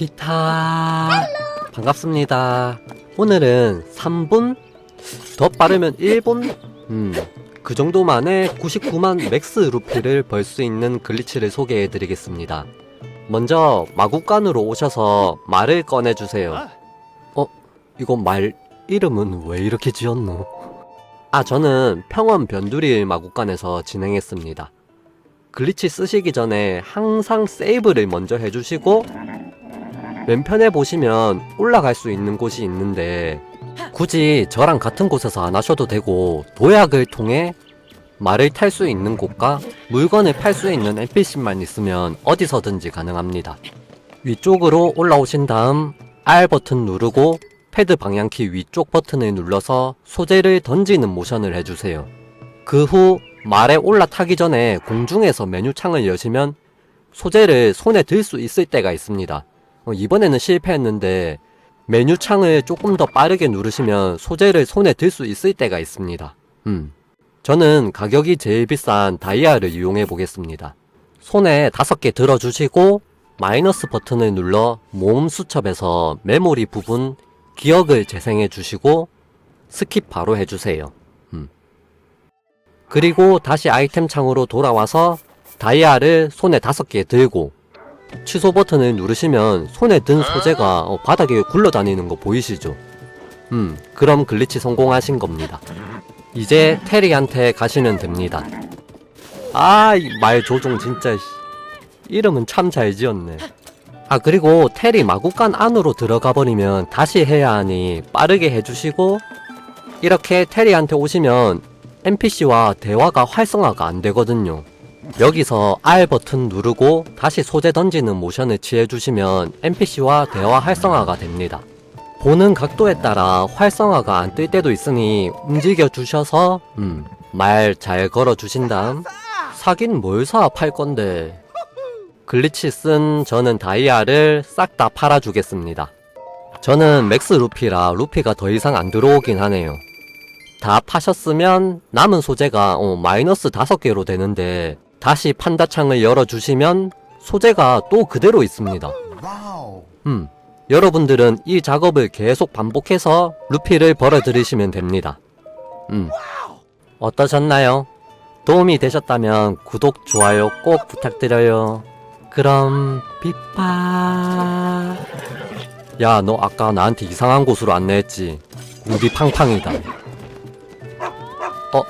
비타 반갑습니다. 오늘은 3분 더 빠르면 1분 음, 그 정도 만에 99만 맥스 루피를 벌 수 있는 글리치를 소개해 드리겠습니다. 먼저 마구간으로 오셔서 말을 꺼내 주세요. 어, 이거 말 이름은 왜 이렇게 지었노? 아, 저는 평원 변두리 마구간에서 진행했습니다. 글리치 쓰시기 전에 항상 세이브를 먼저 해주시고 왼편에 보시면 올라갈 수 있는 곳이 있는데 굳이 저랑 같은 곳에서 안 하셔도 되고 도약을 통해 말을 탈 수 있는 곳과 물건을 팔 수 있는 NPC만 있으면 어디서든지 가능합니다. 위쪽으로 올라오신 다음 R 버튼 누르고 패드 방향키 위쪽 버튼을 눌러서 소재를 던지는 모션을 해주세요. 그 후 말에 올라타기 전에 공중에서 메뉴 창을 여시면 소재를 손에 들 수 있을 때가 있습니다. 어, 이번에는 실패했는데 메뉴 창을 조금 더 빠르게 누르시면 소재를 손에 들 수 있을 때가 있습니다. 음. 저는 가격이 제일 비싼 다이아를 이용해 보겠습니다. 손에 다섯 개 들어주시고 마이너스 버튼을 눌러 모음 수첩에서 메모리 부분 기억을 재생해 주시고 스킵 바로 해주세요. 음. 그리고 다시 아이템 창으로 돌아와서 다이아를 손에 다섯 개 들고 취소 버튼을 누르시면 손에 든 소재가 어, 바닥에 굴러다니는 거 보이시죠? 음, 그럼 글리치 성공하신 겁니다. 이제 테리한테 가시면 됩니다. 아, 이말 조종 진짜 씨. 이름은 참 잘 지었네. 아, 그리고 테리 마구간 안으로 들어가 버리면 다시 해야 하니 빠르게 해주시고 이렇게 테리한테 오시면 NPC와 대화가 활성화가 안 되거든요. 여기서 R 버튼 누르고 다시 소재 던지는 모션을 취해주시면 NPC와 대화 활성화가 됩니다. 보는 각도에 따라 활성화가 안 뜰 때도 있으니 움직여 주셔서 음, 말 잘 걸어 주신 다음 사긴 뭘 사 팔 건데 글리치 쓴 저는 다이아를 싹 다 팔아 주겠습니다. 저는 맥스 루피라 루피가 더 이상 안 들어오긴 하네요. 다 파셨으면 남은 소재가 어, 마이너스 5개로 되는데 다시 판다창을 열어주시면 소재가 또 그대로 있습니다. 음, 여러분들은 이 작업을 계속 반복해서 루피를 벌어들이시면 됩니다. 음, 어떠셨나요? 도움이 되셨다면 구독, 좋아요 꼭 부탁드려요. 그럼 비파. 야, 너 아까 나한테 이상한 곳으로 안내했지. 우리 팡팡이다. 어,